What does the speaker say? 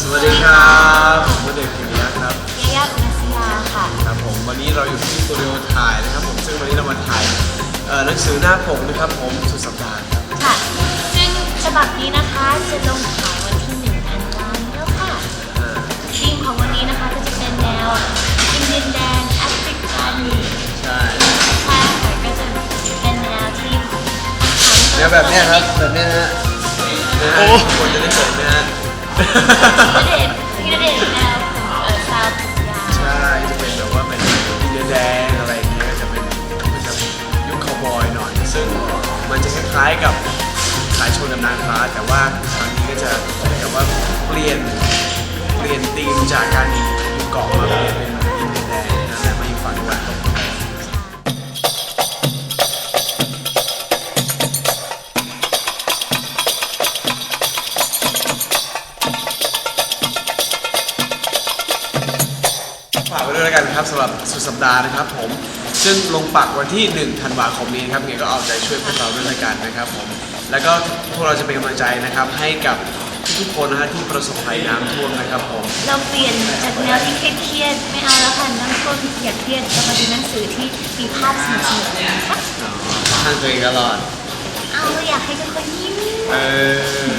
สวัสดีครับผมเด็กพิมยักษ์ครับยายาอุณสยาค่ะ ครับผมวันนี้เราอยู่ที่สตูดิโอถ่ายนะครับผมซึ่งวันนี้เรามาถ่ายเอ่อหนังสือหน้าปกนะครับผมสุดสัปดาห์ครับ ค่ะ ซึ่งฉบับนี้นะคะจะลง แนวแบบเนี้ยครับ แบบเนี้ยนะฮะนะฮะทุกคนจะได้เห็นนะฮะ ณเดชน์ณเดชน์แนวผมเออซาวผมยาวใช่จะเป็นแบบว่าเป็นอินเดียแดงอะไรอย่างเงี้ยจะเป็นมันจะยุคคาวบอยหน่อย ซึ่งมันจะคล้ายๆกับสายชนกับนางฟ้า แต่ว่าครั้งนี้ก็จะเหมือนกับว่าเปลี่ยนเปลี่ยนธีมจากการอยู่เกาะมาเปลี่ยน ฝากไว้ด้วยแล้วกันครับสำหรับสุดสัปดาห์นะครับผม ซึ่งลงปักวันที่1ธันวาคมนี้นะครับยังไงก็เอาใจช่วยพวกเราด้วยแล้วกันนะครับผม แล้วก็พวกเราจะเป็นกำลังใจนะครับให้กับทุกๆคนนะฮะที่ประสบภัยน้ำท่วมนะครับผม เราเปลี่ยนจากแนวที่เครียดๆไม่เอาแล้วค่ะน้ำท่วมอยากเครียดเรามาดูหนังสือที่มีภาพสนุกๆเลยนะคะ ข้างตัวเองตลอด เอาอยากให้ทุกคนยิ้ม เออ